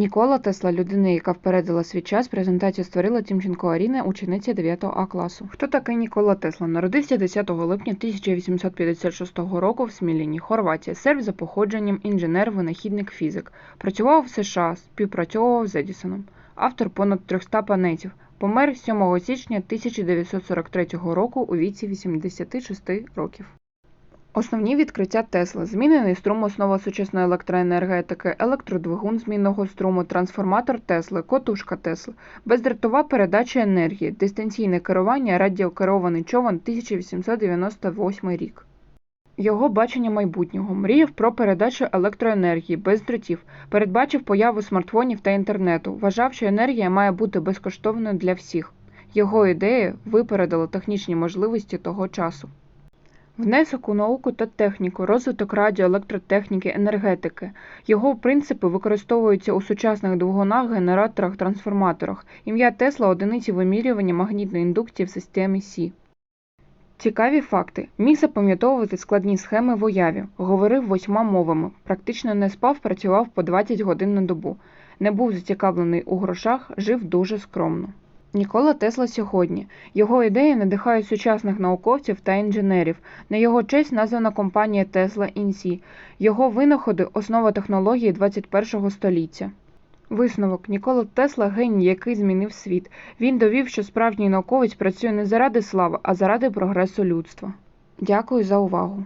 Нікола Тесла, людина, яка впередила свій час, презентацію створила Тімченко Аріна, учениця 9 А класу. Хто такий Нікола Тесла? Народився 10 липня 1856 року в Сміліні, Хорватія. Серб за походженням, інженер, винахідник, фізик. Працював в США, співпрацьовував з Едісоном. Автор понад 300 панетів. Помер 7 січня 1943 року у віці 86 років. Основні відкриття Тесла. Змінений струм – основа сучасної електроенергетики, електродвигун змінного струму, трансформатор Тесли, котушка Тесли, бездротова передача енергії, дистанційне керування, радіокерований човен 1898 рік. Його бачення майбутнього мріяв про передачу електроенергії без дротів, передбачив появу смартфонів та інтернету, вважав, що енергія має бути безкоштовною для всіх. Його ідеї випередили технічні можливості того часу. Внесок у науку та техніку, розвиток радіо, електротехніки, енергетики. Його принципи використовуються у сучасних двигунах, генераторах, трансформаторах. Ім'я Тесла одиниці вимірювання магнітної індукції в системі Сі. Цікаві факти. Міг запам'ятовувати складні схеми в уяві, говорив восьма мовами, практично не спав, працював по 20 годин на добу. Не був зацікавлений у грошах, жив дуже скромно. Нікола Тесла сьогодні. Його ідеї надихають сучасних науковців та інженерів. На його честь названа компанія Tesla Inc. Його винаходи основа технології 21 століття. Висновок Нікола Тесла геній, який змінив світ. Він довів, що справжній науковець працює не заради слави, а заради прогресу людства. Дякую за увагу.